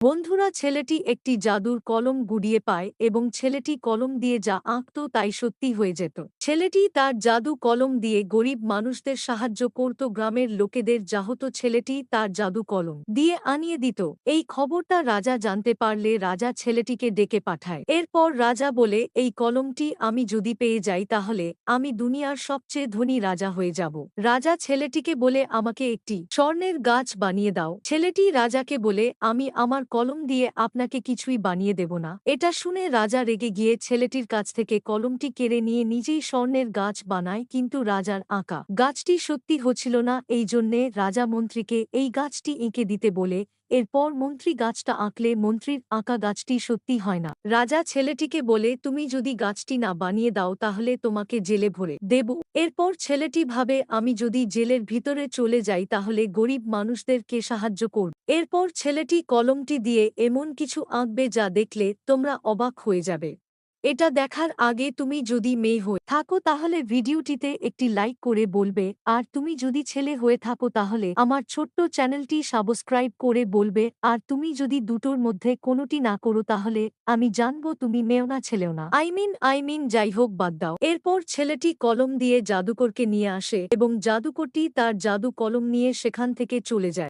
বন্ধুরা ছেলেটি একটি জাদুর কলম গুড়িয়ে পায় এবং ছেলেটি কলম দিয়ে যা আঁকত তাই সত্যি হয়ে যেত। ছেলেটি তার জাদু কলম দিয়ে গরিব মানুষদের সাহায্য করত, গ্রামের লোকেদের যাহত ছেলেটি তার জাদু কলম দিয়ে আনিয়ে দিত। এই খবরটা রাজা জানতে পারলে রাজা ছেলেটিকে ডেকে পাঠায়। এরপর রাজা বলে, এই কলমটি আমি যদি পেয়ে যাই তাহলে আমি দুনিয়ার সবচেয়ে ধনী রাজা হয়ে যাব। রাজা ছেলেটিকে বলে, আমাকে একটি স্বর্ণের গাছ বানিয়ে দাও। ছেলেটি রাজাকে বলে, আমি আমার কলম দিয়ে আপনাকে কিছুই বানিয়ে দেব না। এটা শুনে রাজা রেগে গিয়ে ছেলেটির কাছ থেকে কলমটি কেড়ে নিয়ে নিজেই স্বর্ণের গাছ বানায়, কিন্তু রাজার আঁকা গাছটি সত্যি হচ্ছিল না। এই জন্যে রাজা মন্ত্রীকে এই গাছটি এঁকে দিতে বলে এরপর মন্ত্রী গাছটা আঁকলে মন্ত্রীর আঁকা গাছটি সত্যি হয় না। রাজা ছেলেটিকে বলে, তুমি যদি গাছটি না বানিয়ে দাও তাহলে তোমাকে জেলে ভরে দেব। এরপর ছেলেটি ভাবে, আমি যদি জেলের ভিতরে চলে যাই তাহলে গরিব মানুষদেরকে সাহায্য করব। এরপর ছেলেটি কলমটি দিয়ে, এমন কিছু আঁকবে যা দেখলে তোমরা অবাক হয়ে যাবে। এটা দেখার আগে তুমি যদি মেয়ে হয়ে থাকো তাহলে ভিডিওটিতে একটি লাইক করে বলবে, আর তুমি যদি ছেলে হয়ে থাকো তাহলে আমার ছোট্ট চ্যানেলটি সাবস্ক্রাইব করে বলবে, আর তুমি যদি দুটোর মধ্যে কোনোটি না করো তাহলে আমি জানব তুমি মেয়েও না ছেলেও না। আই মিন আই মিন, যাই হোক বাদ দাও। এরপর ছেলেটি কলম দিয়ে জাদুকরকে নিয়ে আসে এবং জাদুকরটি তার জাদু কলম নিয়ে সেখান থেকে চলে যায়।